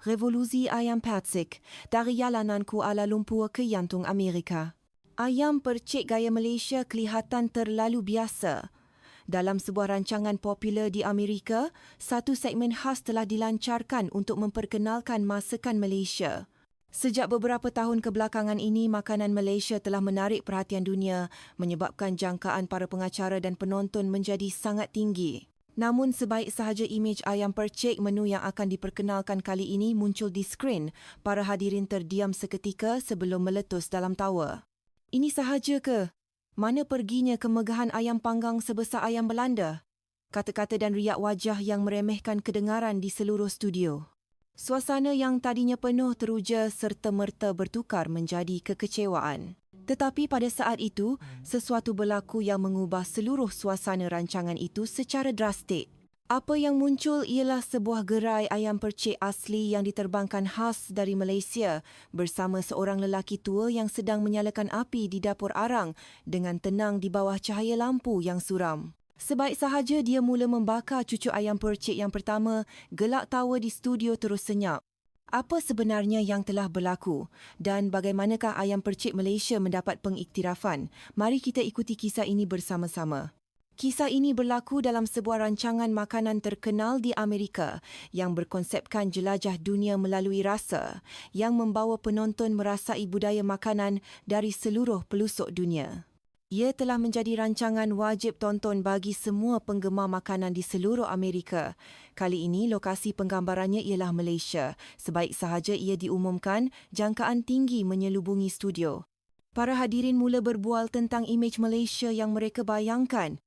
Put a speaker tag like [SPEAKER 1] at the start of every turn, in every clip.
[SPEAKER 1] Revolusi Ayam Persik dari jalanan Kuala Lumpur ke jantung Amerika. Ayam percik gaya Malaysia kelihatan terlalu biasa. Dalam sebuah rancangan popular di Amerika, satu segmen khas telah dilancarkan untuk memperkenalkan masakan Malaysia. Sejak beberapa tahun kebelakangan ini, makanan Malaysia telah menarik perhatian dunia menyebabkan jangkaan para pengacara dan penonton menjadi sangat tinggi. Namun sebaik sahaja imej ayam percik menu yang akan diperkenalkan kali ini muncul di skrin, para hadirin terdiam seketika sebelum meletus dalam tawa. Ini sahaja ke? Mana perginya kemegahan ayam panggang sebesar ayam Belanda? Kata-kata dan riak wajah yang meremehkan kedengaran di seluruh studio. Suasana yang tadinya penuh teruja serta-merta bertukar menjadi kekecewaan. Tetapi pada saat itu, sesuatu berlaku yang mengubah seluruh suasana rancangan itu secara drastik. Apa yang muncul ialah sebuah gerai ayam percik asli yang diterbangkan khas dari Malaysia bersama seorang lelaki tua yang sedang menyalakan api di dapur arang dengan tenang di bawah cahaya lampu yang suram. Sebaik sahaja dia mula membakar cucuk ayam percik yang pertama, gelak tawa di studio terus senyap. Apa sebenarnya yang telah berlaku dan bagaimanakah ayam percik Malaysia mendapat pengiktirafan? Mari kita ikuti kisah ini bersama-sama. Kisah ini berlaku dalam sebuah rancangan makanan terkenal di Amerika yang berkonsepkan jelajah dunia melalui rasa yang membawa penonton merasai budaya makanan dari seluruh pelusuk dunia. Ia telah menjadi rancangan wajib tonton bagi semua penggemar makanan di seluruh Amerika. Kali ini lokasi penggambarannya ialah Malaysia. Sebaik sahaja ia diumumkan, jangkaan tinggi menyelubungi studio. Para hadirin mula berbual tentang imej Malaysia yang mereka bayangkan.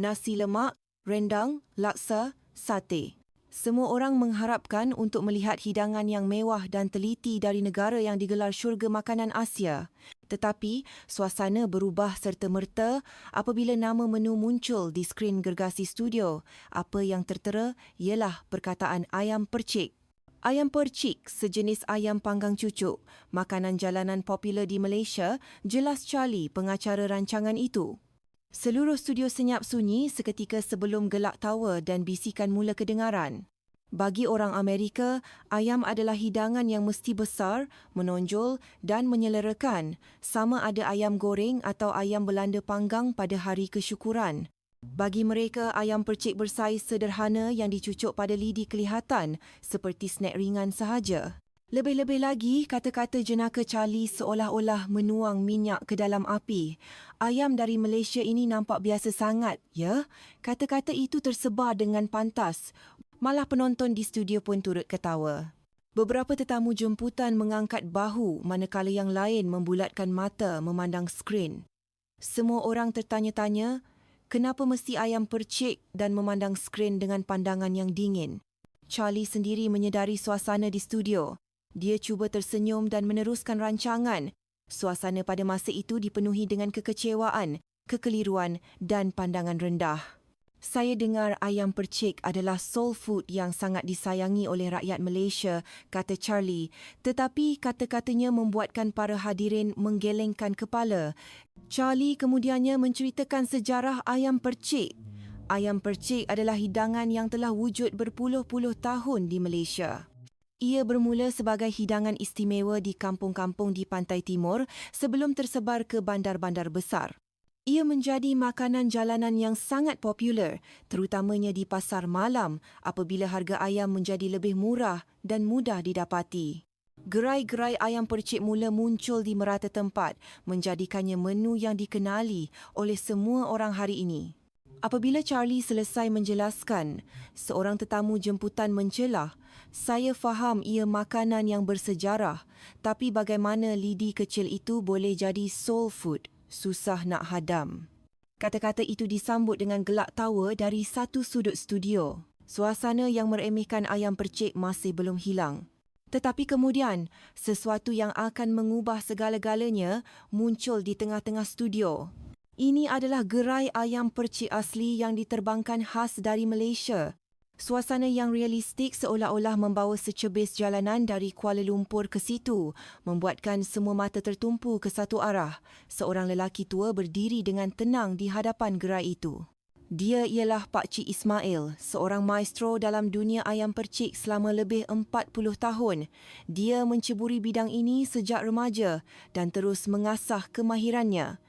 [SPEAKER 1] Nasi lemak, rendang, laksa, sate. Semua orang mengharapkan untuk melihat hidangan yang mewah dan teliti dari negara yang digelar syurga makanan Asia. Tetapi, suasana berubah serta-merta apabila nama menu muncul di skrin gergasi studio. Apa yang tertera ialah perkataan ayam percik. Ayam percik, sejenis ayam panggang cucuk, makanan jalanan popular di Malaysia, jelas Charlie pengacara rancangan itu. Seluruh studio senyap sunyi seketika sebelum gelak tawa dan bisikan mula kedengaran. Bagi orang Amerika, ayam adalah hidangan yang mesti besar, menonjol dan menyelerakan, sama ada ayam goreng atau ayam Belanda panggang pada hari kesyukuran. Bagi mereka, ayam percik bersaiz sederhana yang dicucuk pada lidi kelihatan seperti snack ringan sahaja. Lebih-lebih lagi, kata-kata jenaka Charlie seolah-olah menuang minyak ke dalam api. Ayam dari Malaysia ini nampak biasa sangat, ya? Kata-kata itu tersebar dengan pantas. Malah penonton di studio pun turut ketawa. Beberapa tetamu jemputan mengangkat bahu manakala yang lain membulatkan mata memandang skrin. Semua orang tertanya-tanya, kenapa mesti ayam percik dan memandang skrin dengan pandangan yang dingin? Charlie sendiri menyedari suasana di studio. Dia cuba tersenyum dan meneruskan rancangan. Suasana pada masa itu dipenuhi dengan kekecewaan, kekeliruan dan pandangan rendah. Saya dengar ayam percik adalah soul food yang sangat disayangi oleh rakyat Malaysia, kata Charlie. Tetapi kata-katanya membuatkan para hadirin menggelengkan kepala. Charlie kemudiannya menceritakan sejarah ayam percik. Ayam percik adalah hidangan yang telah wujud berpuluh-puluh tahun di Malaysia. Ia bermula sebagai hidangan istimewa di kampung-kampung di pantai timur sebelum tersebar ke bandar-bandar besar. Ia menjadi makanan jalanan yang sangat popular, terutamanya di pasar malam apabila harga ayam menjadi lebih murah dan mudah didapati. Gerai-gerai ayam percik mula muncul di merata tempat, menjadikannya menu yang dikenali oleh semua orang hari ini. Apabila Charlie selesai menjelaskan, seorang tetamu jemputan mencelah, saya faham ia makanan yang bersejarah, tapi bagaimana lidi kecil itu boleh jadi soul food, susah nak hadam. Kata-kata itu disambut dengan gelak tawa dari satu sudut studio. Suasana yang meremehkan ayam percik masih belum hilang. Tetapi kemudian, sesuatu yang akan mengubah segala-galanya muncul di tengah-tengah studio. Ini adalah gerai ayam percik asli yang diterbangkan khas dari Malaysia. Suasana yang realistik seolah-olah membawa secebis jalanan dari Kuala Lumpur ke situ, membuatkan semua mata tertumpu ke satu arah. Seorang lelaki tua berdiri dengan tenang di hadapan gerai itu. Dia ialah Pak Cik Ismail, seorang maestro dalam dunia ayam percik selama lebih 40 tahun. Dia menceburi bidang ini sejak remaja dan terus mengasah kemahirannya.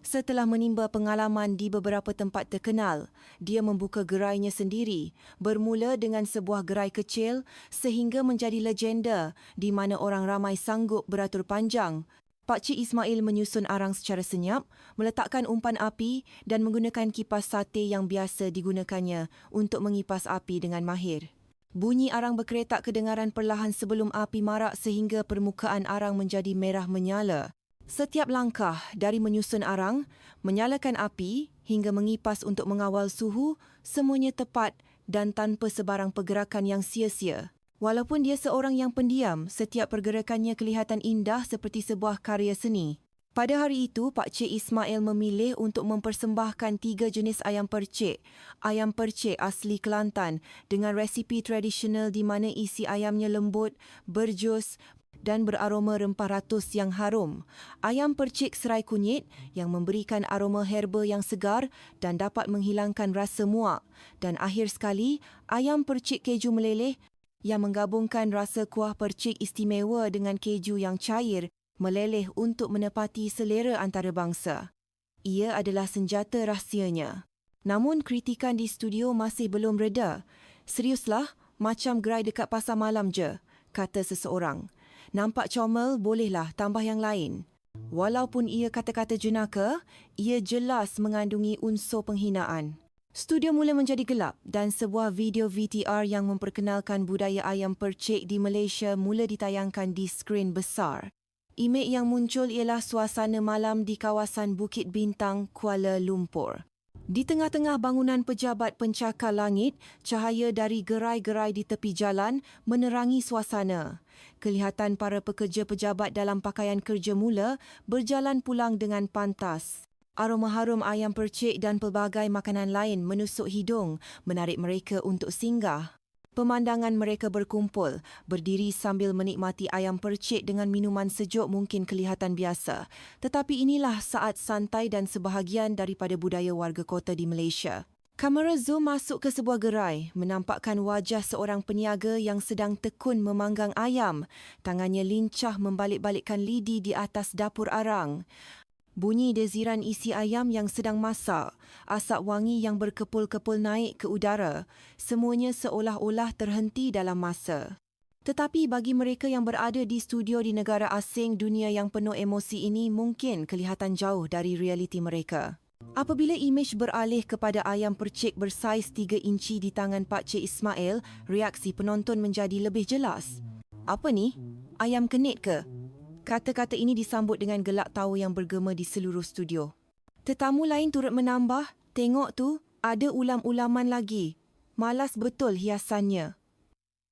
[SPEAKER 1] Setelah menimba pengalaman di beberapa tempat terkenal, dia membuka gerainya sendiri, bermula dengan sebuah gerai kecil sehingga menjadi legenda di mana orang ramai sanggup beratur panjang Pak Cik Ismail menyusun arang secara senyap, meletakkan umpan api dan menggunakan kipas sate yang biasa digunakannya untuk mengipas api dengan mahir. Bunyi arang berkeretak kedengaran perlahan sebelum api marak sehingga permukaan arang menjadi merah menyala. Setiap langkah dari menyusun arang, menyalakan api hingga mengipas untuk mengawal suhu, semuanya tepat dan tanpa sebarang pergerakan yang sia-sia. Walaupun dia seorang yang pendiam, setiap pergerakannya kelihatan indah seperti sebuah karya seni. Pada hari itu, Pak Cik Ismail memilih untuk mempersembahkan tiga jenis ayam percik. Ayam percik asli Kelantan dengan resipi tradisional di mana isi ayamnya lembut, berjus dan beraroma rempah ratus yang harum. Ayam percik serai kunyit yang memberikan aroma herba yang segar dan dapat menghilangkan rasa muak. Dan akhir sekali, ayam percik keju meleleh yang menggabungkan rasa kuah percik istimewa dengan keju yang cair meleleh untuk menepati selera antarabangsa. Ia adalah senjata rahsianya. Namun kritikan di studio masih belum reda. Seriuslah, macam gerai dekat pasar malam je, kata seseorang. Nampak comel, bolehlah tambah yang lain. Walaupun ia kata-kata jenaka, ia jelas mengandungi unsur penghinaan. Studio mula menjadi gelap dan sebuah video VTR yang memperkenalkan budaya ayam percik di Malaysia mula ditayangkan di skrin besar. Imej yang muncul ialah suasana malam di kawasan Bukit Bintang, Kuala Lumpur. Di tengah-tengah bangunan pejabat pencakar langit, cahaya dari gerai-gerai di tepi jalan menerangi suasana. Kelihatan para pekerja pejabat dalam pakaian kerja mula berjalan pulang dengan pantas. Aroma harum ayam percik dan pelbagai makanan lain menusuk hidung, menarik mereka untuk singgah. Pemandangan mereka berkumpul, berdiri sambil menikmati ayam percik dengan minuman sejuk mungkin kelihatan biasa. Tetapi inilah saat santai dan sebahagian daripada budaya warga kota di Malaysia. Kamera zoom masuk ke sebuah gerai, menampakkan wajah seorang peniaga yang sedang tekun memanggang ayam. Tangannya lincah membalik-balikkan lidi di atas dapur arang bunyi deziran isi ayam yang sedang masak, asap wangi yang berkepul-kepul naik ke udara, semuanya seolah-olah terhenti dalam masa. Tetapi bagi mereka yang berada di studio di negara asing, dunia yang penuh emosi ini mungkin kelihatan jauh dari realiti mereka. Apabila imej beralih kepada ayam percik bersaiz 3 inci di tangan Pak Cik Ismail, reaksi penonton menjadi lebih jelas. Apa ni? Ayam kenit ke? Kata-kata ini disambut dengan gelak tawa yang bergema di seluruh studio. Tetamu lain turut menambah, tengok tu, ada ulam-ulaman lagi. Malas betul hiasannya.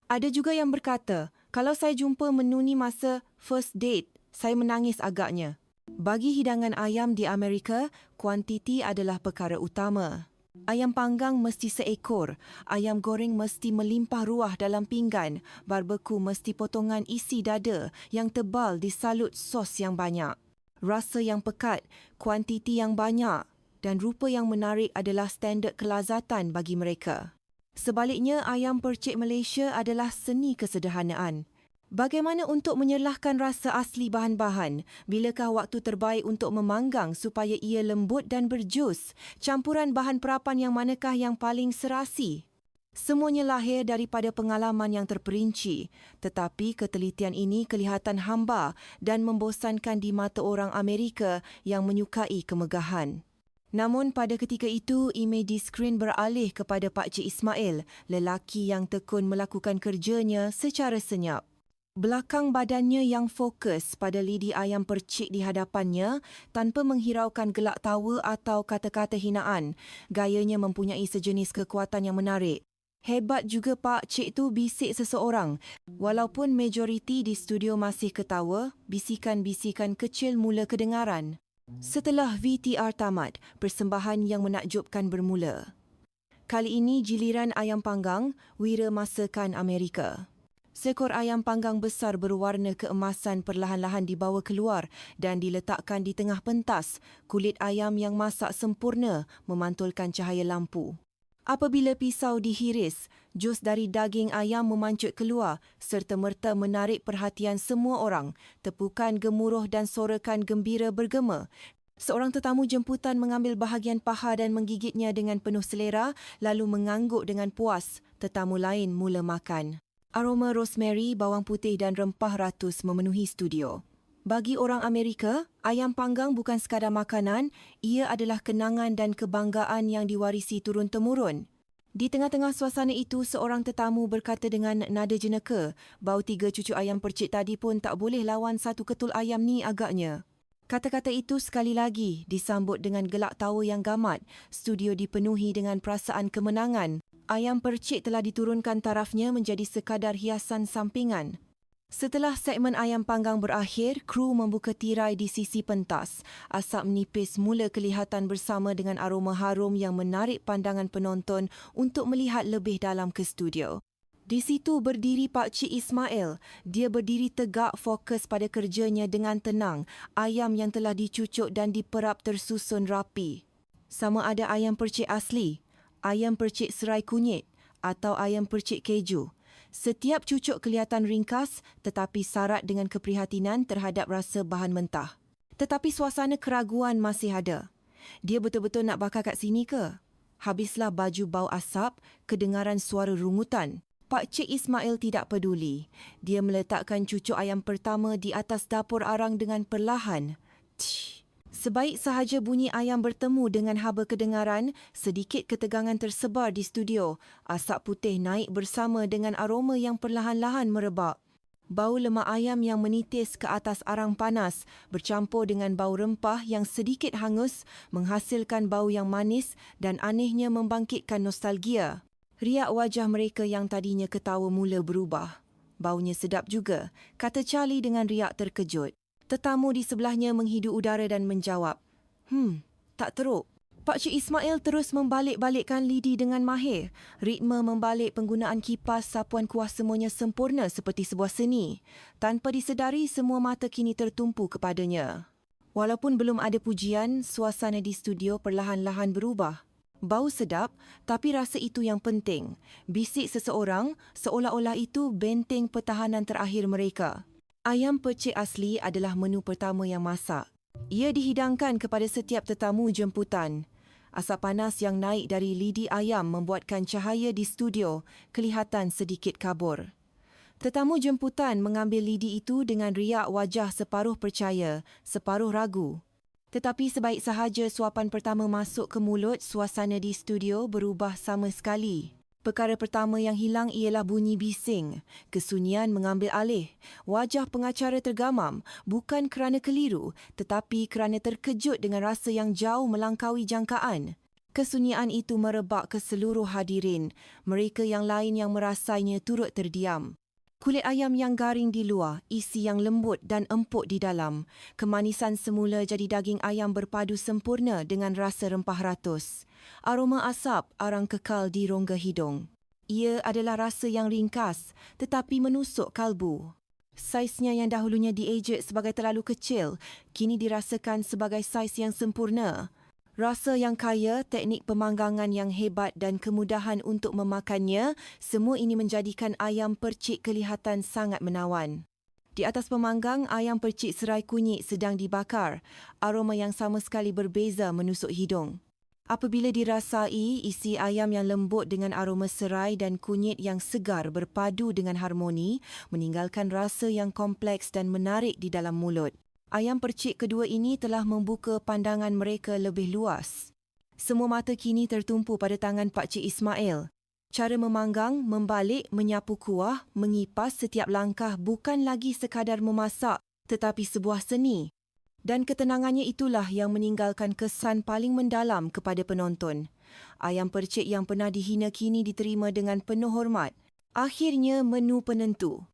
[SPEAKER 1] Ada juga yang berkata, kalau saya jumpa menu ni masa first date, saya menangis agaknya. Bagi hidangan ayam di Amerika, kuantiti adalah perkara utama. Ayam panggang mesti seekor, ayam goreng mesti melimpah ruah dalam pinggan, barbeku mesti potongan isi dada yang tebal disalut sos yang banyak. Rasa yang pekat, kuantiti yang banyak dan rupa yang menarik adalah standard kelazatan bagi mereka. Sebaliknya, ayam percik Malaysia adalah seni kesederhanaan. Bagaimana untuk menyerlahkan rasa asli bahan-bahan? Bilakah waktu terbaik untuk memanggang supaya ia lembut dan berjus? Campuran bahan perapan yang manakah yang paling serasi? Semuanya lahir daripada pengalaman yang terperinci, tetapi ketelitian ini kelihatan hamba dan membosankan di mata orang Amerika yang menyukai kemegahan. Namun pada ketika itu, imej di skrin beralih kepada Pak Cik Ismail, lelaki yang tekun melakukan kerjanya secara senyap. Belakang badannya yang fokus pada lidi ayam percik di hadapannya tanpa menghiraukan gelak tawa atau kata-kata hinaan. Gayanya mempunyai sejenis kekuatan yang menarik. Hebat juga Pak Cik tu bisik seseorang. Walaupun majoriti di studio masih ketawa, bisikan-bisikan kecil mula kedengaran. Setelah VTR tamat, persembahan yang menakjubkan bermula. Kali ini jiliran ayam panggang, wira masakan Amerika. Seekor ayam panggang besar berwarna keemasan perlahan-lahan dibawa keluar dan diletakkan di tengah pentas. Kulit ayam yang masak sempurna memantulkan cahaya lampu. Apabila pisau dihiris, jus dari daging ayam memancut keluar serta merta menarik perhatian semua orang. Tepukan gemuruh dan sorakan gembira bergema. Seorang tetamu jemputan mengambil bahagian paha dan menggigitnya dengan penuh selera lalu mengangguk dengan puas. Tetamu lain mula makan. Aroma rosemary, bawang putih dan rempah ratus memenuhi studio. Bagi orang Amerika, ayam panggang bukan sekadar makanan, ia adalah kenangan dan kebanggaan yang diwarisi turun-temurun. Di tengah-tengah suasana itu, seorang tetamu berkata dengan nada jenaka, bau tiga cucu ayam percik tadi pun tak boleh lawan satu ketul ayam ni agaknya. Kata-kata itu sekali lagi disambut dengan gelak tawa yang gamat. Studio dipenuhi dengan perasaan kemenangan ayam percik telah diturunkan tarafnya menjadi sekadar hiasan sampingan. Setelah segmen ayam panggang berakhir, kru membuka tirai di sisi pentas. Asap menipis mula kelihatan bersama dengan aroma harum yang menarik pandangan penonton untuk melihat lebih dalam ke studio. Di situ berdiri Pak Cik Ismail. Dia berdiri tegak fokus pada kerjanya dengan tenang. Ayam yang telah dicucuk dan diperap tersusun rapi. Sama ada ayam percik asli, ayam percik serai kunyit atau ayam percik keju. Setiap cucuk kelihatan ringkas tetapi syarat dengan keprihatinan terhadap rasa bahan mentah. Tetapi suasana keraguan masih ada. Dia betul-betul nak bakar kat sini ke? Habislah baju bau asap, kedengaran suara rungutan. Pak Cik Ismail tidak peduli. Dia meletakkan cucuk ayam pertama di atas dapur arang dengan perlahan. Tsh. Sebaik sahaja bunyi ayam bertemu dengan haba kedengaran, sedikit ketegangan tersebar di studio. Asap putih naik bersama dengan aroma yang perlahan-lahan merebak. Bau lemak ayam yang menitis ke atas arang panas bercampur dengan bau rempah yang sedikit hangus menghasilkan bau yang manis dan anehnya membangkitkan nostalgia. Riak wajah mereka yang tadinya ketawa mula berubah. Baunya sedap juga, kata Charlie dengan riak terkejut. Tetamu di sebelahnya menghidu udara dan menjawab, Hmm, tak teruk. Pak Cik Ismail terus membalik-balikkan lidi dengan mahir. Ritme membalik penggunaan kipas sapuan kuah semuanya sempurna seperti sebuah seni. Tanpa disedari, semua mata kini tertumpu kepadanya. Walaupun belum ada pujian, suasana di studio perlahan-lahan berubah. Bau sedap, tapi rasa itu yang penting. Bisik seseorang seolah-olah itu benteng pertahanan terakhir mereka. Ayam percik asli adalah menu pertama yang masak. Ia dihidangkan kepada setiap tetamu jemputan. Asap panas yang naik dari lidi ayam membuatkan cahaya di studio kelihatan sedikit kabur. Tetamu jemputan mengambil lidi itu dengan riak wajah separuh percaya, separuh ragu. Tetapi sebaik sahaja suapan pertama masuk ke mulut, suasana di studio berubah sama sekali. Perkara pertama yang hilang ialah bunyi bising. Kesunyian mengambil alih. Wajah pengacara tergamam bukan kerana keliru tetapi kerana terkejut dengan rasa yang jauh melangkaui jangkaan. Kesunyian itu merebak ke seluruh hadirin. Mereka yang lain yang merasainya turut terdiam. Kulit ayam yang garing di luar, isi yang lembut dan empuk di dalam. Kemanisan semula jadi daging ayam berpadu sempurna dengan rasa rempah ratus. Aroma asap arang kekal di rongga hidung. Ia adalah rasa yang ringkas tetapi menusuk kalbu. Saiznya yang dahulunya diejek sebagai terlalu kecil, kini dirasakan sebagai saiz yang sempurna. Rasa yang kaya, teknik pemanggangan yang hebat dan kemudahan untuk memakannya, semua ini menjadikan ayam percik kelihatan sangat menawan. Di atas pemanggang, ayam percik serai kunyit sedang dibakar. Aroma yang sama sekali berbeza menusuk hidung. Apabila dirasai, isi ayam yang lembut dengan aroma serai dan kunyit yang segar berpadu dengan harmoni meninggalkan rasa yang kompleks dan menarik di dalam mulut. Ayam percik kedua ini telah membuka pandangan mereka lebih luas. Semua mata kini tertumpu pada tangan Pak Cik Ismail. Cara memanggang, membalik, menyapu kuah, mengipas setiap langkah bukan lagi sekadar memasak tetapi sebuah seni. Dan ketenangannya itulah yang meninggalkan kesan paling mendalam kepada penonton. Ayam percik yang pernah dihina kini diterima dengan penuh hormat. Akhirnya menu penentu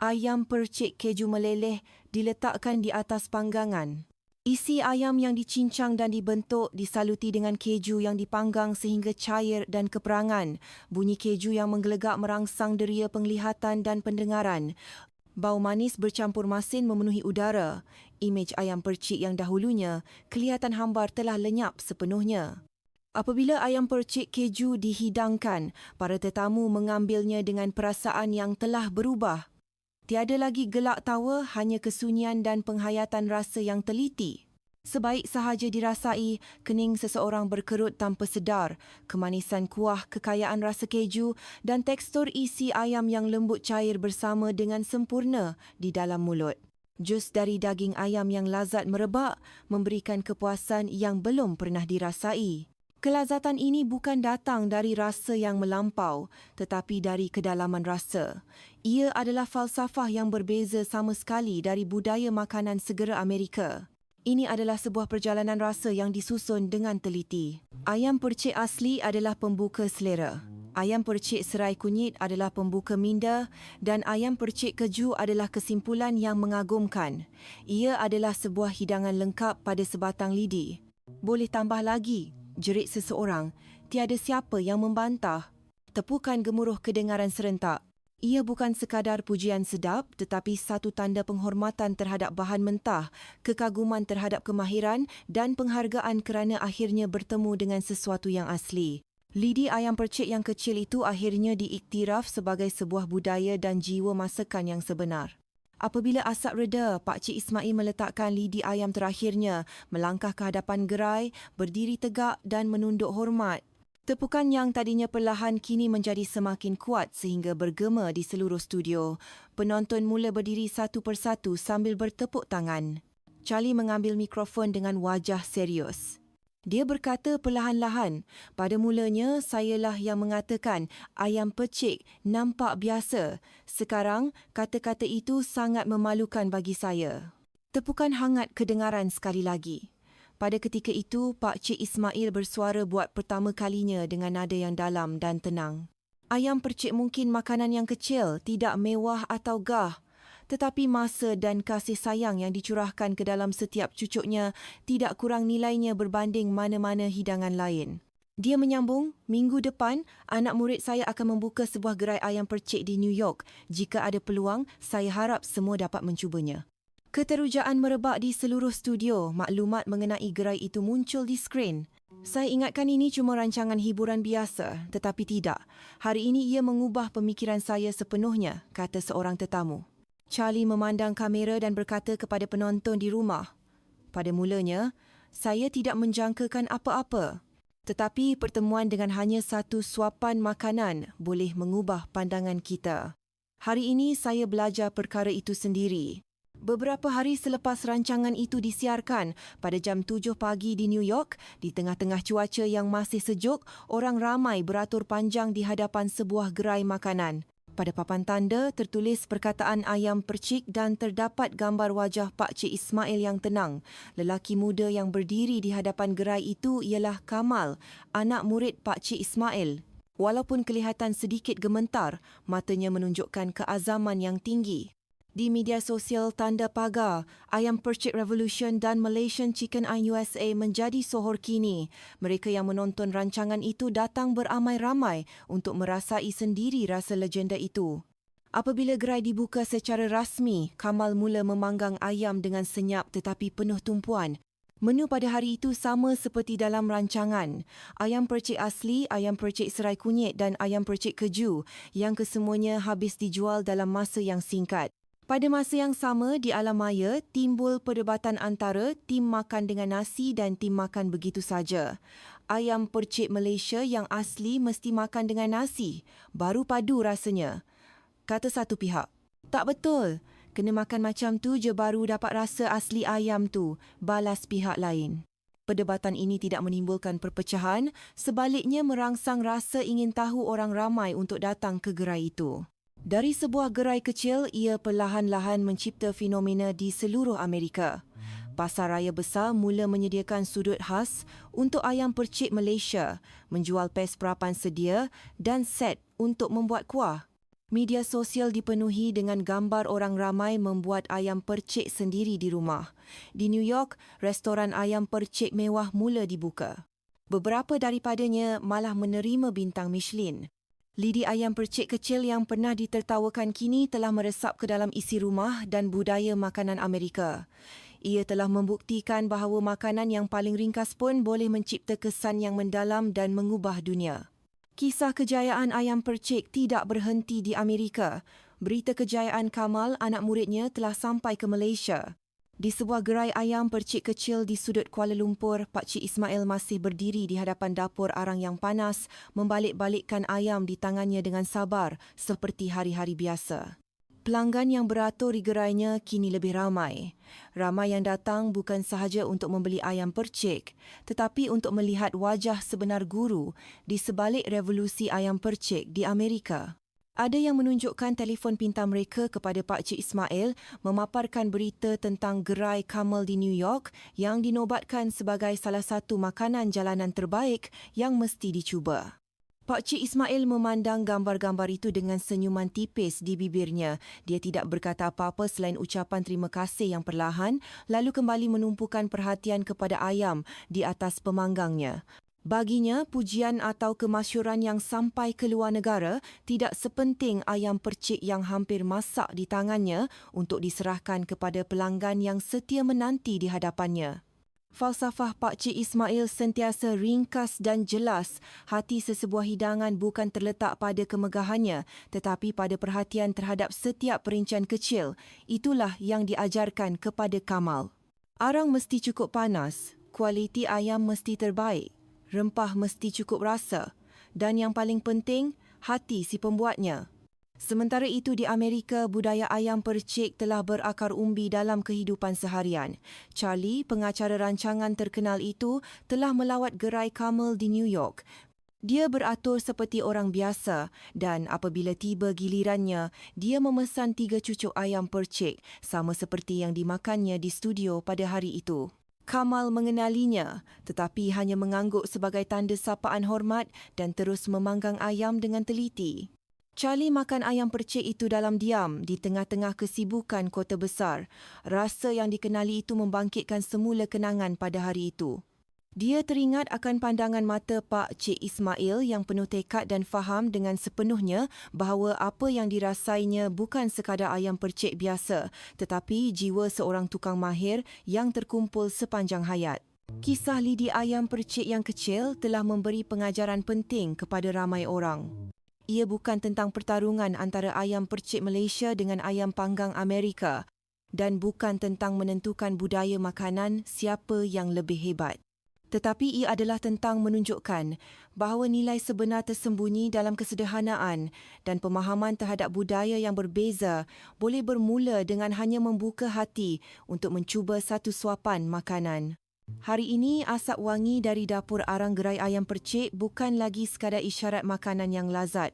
[SPEAKER 1] ayam percik keju meleleh diletakkan di atas panggangan. Isi ayam yang dicincang dan dibentuk disaluti dengan keju yang dipanggang sehingga cair dan keperangan. Bunyi keju yang menggelegak merangsang deria penglihatan dan pendengaran. Bau manis bercampur masin memenuhi udara. Imej ayam percik yang dahulunya kelihatan hambar telah lenyap sepenuhnya. Apabila ayam percik keju dihidangkan, para tetamu mengambilnya dengan perasaan yang telah berubah. Tiada lagi gelak tawa, hanya kesunyian dan penghayatan rasa yang teliti. Sebaik sahaja dirasai, kening seseorang berkerut tanpa sedar, kemanisan kuah, kekayaan rasa keju dan tekstur isi ayam yang lembut cair bersama dengan sempurna di dalam mulut. Jus dari daging ayam yang lazat merebak memberikan kepuasan yang belum pernah dirasai. Kelazatan ini bukan datang dari rasa yang melampau, tetapi dari kedalaman rasa. Ia adalah falsafah yang berbeza sama sekali dari budaya makanan segera Amerika. Ini adalah sebuah perjalanan rasa yang disusun dengan teliti. Ayam percik asli adalah pembuka selera. Ayam percik serai kunyit adalah pembuka minda dan ayam percik keju adalah kesimpulan yang mengagumkan. Ia adalah sebuah hidangan lengkap pada sebatang lidi. Boleh tambah lagi, jerit seseorang, tiada siapa yang membantah. Tepukan gemuruh kedengaran serentak. Ia bukan sekadar pujian sedap tetapi satu tanda penghormatan terhadap bahan mentah, kekaguman terhadap kemahiran dan penghargaan kerana akhirnya bertemu dengan sesuatu yang asli. Lidi ayam percik yang kecil itu akhirnya diiktiraf sebagai sebuah budaya dan jiwa masakan yang sebenar. Apabila asap reda, Pak Cik Ismail meletakkan lidi ayam terakhirnya, melangkah ke hadapan gerai, berdiri tegak dan menunduk hormat. Tepukan yang tadinya perlahan kini menjadi semakin kuat sehingga bergema di seluruh studio. Penonton mula berdiri satu persatu sambil bertepuk tangan. Charlie mengambil mikrofon dengan wajah serius. Dia berkata perlahan-lahan, pada mulanya sayalah yang mengatakan ayam pecik nampak biasa. Sekarang kata-kata itu sangat memalukan bagi saya. Tepukan hangat kedengaran sekali lagi. Pada ketika itu, Pak Cik Ismail bersuara buat pertama kalinya dengan nada yang dalam dan tenang. Ayam percik mungkin makanan yang kecil, tidak mewah atau gah tetapi masa dan kasih sayang yang dicurahkan ke dalam setiap cucuknya tidak kurang nilainya berbanding mana-mana hidangan lain. Dia menyambung, minggu depan anak murid saya akan membuka sebuah gerai ayam percik di New York. Jika ada peluang, saya harap semua dapat mencubanya. Keterujaan merebak di seluruh studio. Maklumat mengenai gerai itu muncul di skrin. Saya ingatkan ini cuma rancangan hiburan biasa, tetapi tidak. Hari ini ia mengubah pemikiran saya sepenuhnya, kata seorang tetamu. Charlie memandang kamera dan berkata kepada penonton di rumah, pada mulanya, saya tidak menjangkakan apa-apa. Tetapi pertemuan dengan hanya satu suapan makanan boleh mengubah pandangan kita. Hari ini saya belajar perkara itu sendiri. Beberapa hari selepas rancangan itu disiarkan pada jam 7 pagi di New York, di tengah-tengah cuaca yang masih sejuk, orang ramai beratur panjang di hadapan sebuah gerai makanan. Pada papan tanda tertulis perkataan ayam percik dan terdapat gambar wajah Pak Cik Ismail yang tenang. Lelaki muda yang berdiri di hadapan gerai itu ialah Kamal, anak murid Pak Cik Ismail. Walaupun kelihatan sedikit gementar, matanya menunjukkan keazaman yang tinggi. Di media sosial tanda pagar, ayam percik Revolution dan Malaysian Chicken Eye USA menjadi sohor kini. Mereka yang menonton rancangan itu datang beramai-ramai untuk merasai sendiri rasa legenda itu. Apabila gerai dibuka secara rasmi, Kamal mula memanggang ayam dengan senyap tetapi penuh tumpuan. Menu pada hari itu sama seperti dalam rancangan. Ayam percik asli, ayam percik serai kunyit dan ayam percik keju yang kesemuanya habis dijual dalam masa yang singkat. Pada masa yang sama di alam maya timbul perdebatan antara tim makan dengan nasi dan tim makan begitu saja. Ayam percik Malaysia yang asli mesti makan dengan nasi, baru padu rasanya. Kata satu pihak. Tak betul. Kena makan macam tu je baru dapat rasa asli ayam tu, balas pihak lain. Perdebatan ini tidak menimbulkan perpecahan, sebaliknya merangsang rasa ingin tahu orang ramai untuk datang ke gerai itu. Dari sebuah gerai kecil, ia perlahan-lahan mencipta fenomena di seluruh Amerika. Pasar raya besar mula menyediakan sudut khas untuk ayam percik Malaysia, menjual pes perapan sedia dan set untuk membuat kuah. Media sosial dipenuhi dengan gambar orang ramai membuat ayam percik sendiri di rumah. Di New York, restoran ayam percik mewah mula dibuka. Beberapa daripadanya malah menerima bintang Michelin. Lidi ayam percik kecil yang pernah ditertawakan kini telah meresap ke dalam isi rumah dan budaya makanan Amerika. Ia telah membuktikan bahawa makanan yang paling ringkas pun boleh mencipta kesan yang mendalam dan mengubah dunia. Kisah kejayaan ayam percik tidak berhenti di Amerika. Berita kejayaan Kamal, anak muridnya, telah sampai ke Malaysia. Di sebuah gerai ayam percik kecil di sudut Kuala Lumpur, Pak Cik Ismail masih berdiri di hadapan dapur arang yang panas, membalik-balikkan ayam di tangannya dengan sabar seperti hari-hari biasa. Pelanggan yang beratur di gerainya kini lebih ramai. Ramai yang datang bukan sahaja untuk membeli ayam percik, tetapi untuk melihat wajah sebenar guru di sebalik revolusi ayam percik di Amerika. Ada yang menunjukkan telefon pintar mereka kepada Pak Cik Ismail memaparkan berita tentang gerai Camel di New York yang dinobatkan sebagai salah satu makanan jalanan terbaik yang mesti dicuba. Pak Cik Ismail memandang gambar-gambar itu dengan senyuman tipis di bibirnya. Dia tidak berkata apa-apa selain ucapan terima kasih yang perlahan, lalu kembali menumpukan perhatian kepada ayam di atas pemanggangnya. Baginya, pujian atau kemasyuran yang sampai ke luar negara tidak sepenting ayam percik yang hampir masak di tangannya untuk diserahkan kepada pelanggan yang setia menanti di hadapannya. Falsafah Pak Cik Ismail sentiasa ringkas dan jelas. Hati sesebuah hidangan bukan terletak pada kemegahannya tetapi pada perhatian terhadap setiap perincian kecil. Itulah yang diajarkan kepada Kamal. Arang mesti cukup panas, kualiti ayam mesti terbaik, rempah mesti cukup rasa dan yang paling penting, hati si pembuatnya. Sementara itu di Amerika, budaya ayam percik telah berakar umbi dalam kehidupan seharian. Charlie, pengacara rancangan terkenal itu, telah melawat gerai Camel di New York. Dia beratur seperti orang biasa dan apabila tiba gilirannya, dia memesan tiga cucuk ayam percik sama seperti yang dimakannya di studio pada hari itu. Kamal mengenalinya tetapi hanya mengangguk sebagai tanda sapaan hormat dan terus memanggang ayam dengan teliti. Charlie makan ayam percik itu dalam diam di tengah-tengah kesibukan kota besar. Rasa yang dikenali itu membangkitkan semula kenangan pada hari itu. Dia teringat akan pandangan mata Pak Cik Ismail yang penuh tekad dan faham dengan sepenuhnya bahawa apa yang dirasainya bukan sekadar ayam percik biasa tetapi jiwa seorang tukang mahir yang terkumpul sepanjang hayat. Kisah lidi ayam percik yang kecil telah memberi pengajaran penting kepada ramai orang ia bukan tentang pertarungan antara ayam percik Malaysia dengan ayam panggang Amerika dan bukan tentang menentukan budaya makanan siapa yang lebih hebat. Tetapi ia adalah tentang menunjukkan bahawa nilai sebenar tersembunyi dalam kesederhanaan dan pemahaman terhadap budaya yang berbeza boleh bermula dengan hanya membuka hati untuk mencuba satu suapan makanan. Hari ini, asap wangi dari dapur arang gerai ayam percik bukan lagi sekadar isyarat makanan yang lazat.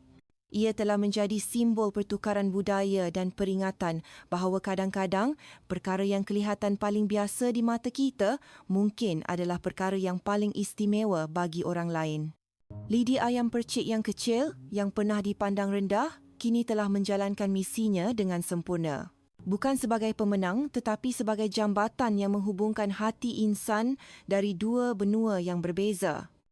[SPEAKER 1] Ia telah menjadi simbol pertukaran budaya dan peringatan bahawa kadang-kadang perkara yang kelihatan paling biasa di mata kita mungkin adalah perkara yang paling istimewa bagi orang lain. Lidi ayam percik yang kecil yang pernah dipandang rendah kini telah menjalankan misinya dengan sempurna bukan sebagai pemenang tetapi sebagai jambatan yang menghubungkan hati insan dari dua benua yang berbeza.